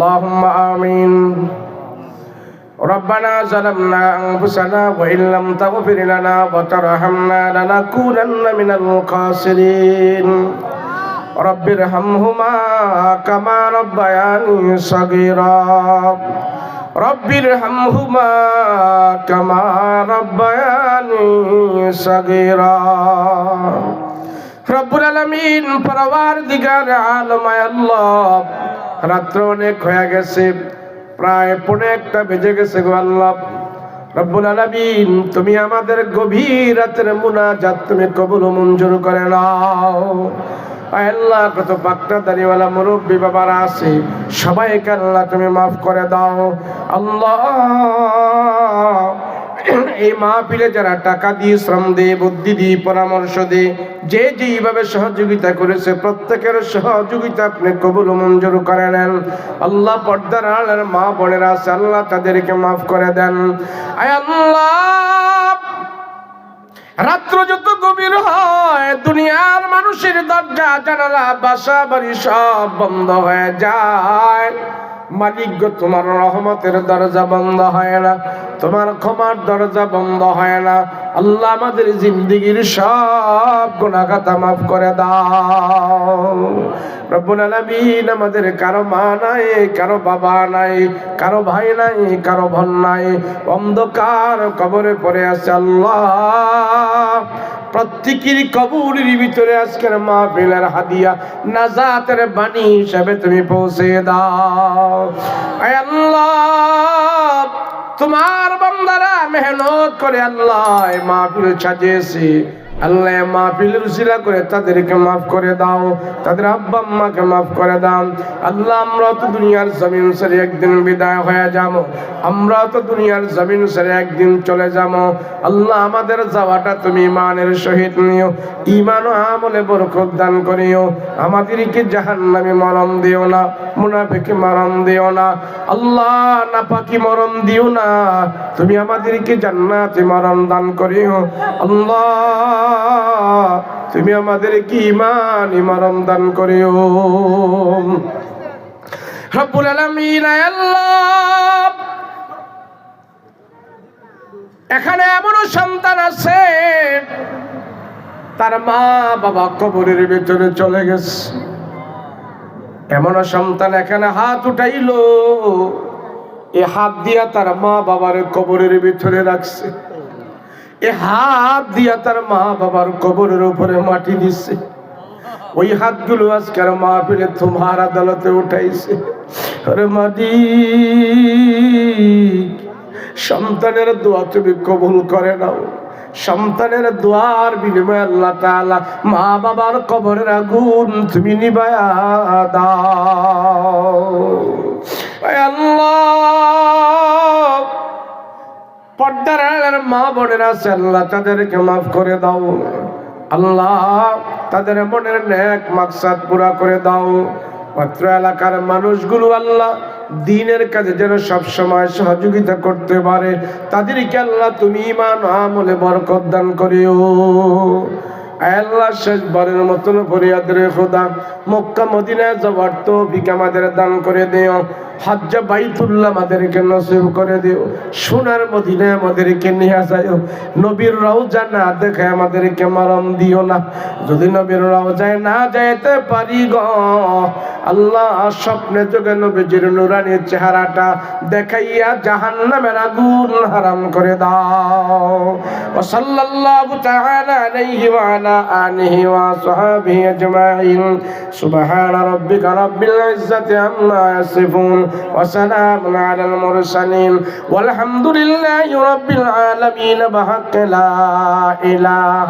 اللهم آمين ربنا ظلمنا أنفسنا وإن لم تغفر لنا وترحمنا لنكونن من الخاسرين رب ارحمهما كما ربياني صغيرا رب ارحمهما كما ربياني صغيرا রব্বুল আলামিন পরওয়ার দিগার আলমায় আল্লাহ। রাত্র অনেক হয়ে গেছে, প্রায় পৌনে একটা বেজে গেছে গো আল্লাহ। রব্বুল আলামিন, তুমি আমাদের গভীর রাতের মুনাজাত তুমি কবুল মঞ্জুর করে নাও। আল্লাহ, কত পাকটা দাড়িওয়ালা মুরব্বী বাবারা আছে, সবাইকে আল্লাহ তুমি মাফ করে দাও। আল্লাহ এই মাহফিলে যারা টাকা দিয়ে শ্রম দিয়ে, বুদ্ধি দিয়ে পরামর্শ দিয়ে, যে যেইভাবে সহযোগিতা করেছে, প্রত্যেকের সহযোগিতা আপনি কবুল মঞ্জুর করে নেন। আল্লাহ পর্দার আলের মা বোনেরা আছে, আল্লাহ তাদেরকে মাফ করে দেন। আয় আল্লাহ! রাত্র যত গভীর হয়, দুনিয়ার মানুষের দরজা, জানালা, বাসা বাড়ি সব বন্ধ হয়ে যায়। মালিক তোমার রহমতের দরজা বন্ধ হয় না। তোমার ক্ষমার দরজা বন্ধ হয় না। আল্লাহ আমাদের জিন্দিগির সব গুণাগাতা মাফ করে দাও। রব্বুল আলামিন আমাদের কারও মা নাই, কারও বাবা নাই, কারও ভাই নাই, কারও বোন নাই। অন্ধকার কবরে পড়ে আছে আল্লাহ। প্রত্যেকের কবরের ভিতরে আজকের মাহফিলের হাদিয়া, নাজাতের বাণী হিসাবে তুমি পৌঁছে দাও। আয় আল্লাহ। তোমার বান্দারা মেহনত করে আল্লাহ মাহফিল সাজিয়েছে। আল্লাহ মাহফিল রুসিলা করে তাদেরকে মাফ করে দাও, তাদের আব্বা আম্মাকে মাফ করে দাও। আল্লাহ, আমরা তো দুনিয়ার জমিন সেরে একদিন বিদায় হয়ে যাব। আমরা তো দুনিয়ার জমিন সেরে একদিন চলে যাব। আল্লাহ, আমাদের যাওয়াটা তুমি ইমানের সহিত নিও, ইমান আমলে বরকত দান করিও। আমাদেরকে জাহান্নামে মরম দিও না। মুনাফিকে মরণ দিও না। আল্লাহ নাপাকি মরণ দিও না। তুমি আমাদেরকে জান্নাতে মরণ দান করিও। আল্লাহ, তুমি আমাদেরকে ইমান ইমারম দান করিও। রব্বুল আলামিন আল্লাহ। এখানে এমনও সন্তান আছে, তার মা বাবা কবরের ভিতরে চলে গেছে। এমনও সন্তান এখানে হাত উঠাইলো। এ হাত দিয়া তার মা বাবার কবরের ভিতরে রাখছে। এ হাত দিয়া তার মা বাবার কবরের উপরে মাটি দিচ্ছে ওই হাতগুলো আজকের মা ফিরে তোমার আদালতে উঠাইছে। সন্তানের দোয়া তুমি কবুল করে নাও। সন্তানের দোয়ার বিনিময়ে আল্লাহ তাআলা মা বাবার কবরের আগুন তুমি নিবায়া দাও। আল্লাহ, পর্দার মা বোনেরা আছে, আল্লাহ তাদেরকে মাফ করে দাও। আল্লাহ, তাদের মনের নেক মাকসাদ পুরা করে দাও। পত্র এলাকার মানুষগুলো আল্লাহ দিনের কাজে যেন সব সময় সহযোগিতা করতে পারে, তাদেরকে আল্লাহ তুমি ইমান আমলে বরকত দান করিও। আল্লাহ, শেষবারের মতন ফরিয়াদ রে খোদা, মক্কা, মদিনায় যাওয়ার তো আমাদের দান করে দিও। হজ্জা বাইতুল্লাহ আমাদেরকে নসিব করে দিও। সোনার মদিনায় আমাদেরকে নিয়ে যাও নবীর রওজা না দেখে আমাদেরকে মারম দিও না। যদি নবীর রওজায় না যাইতে পারি গ আল্লাহ স্বপ্নে যোগে নবীজির নুরানি চেহারাটা দেখাইয়া জাহান্নামের আগুন হারাম করে দাও ও সাল্লাল্লাহু তাআলা আলাইহি ওয়া আলা আলিহি ওয়া সাহবিহি আজমাইন সুবহান রাব্বিকা রাব্বিল ইজ্জাতি আম্মা ইয়াসিফুন ওয়া সালামুন আলাল মুরসালিন والحمد لله رب العالمين بحق لا إله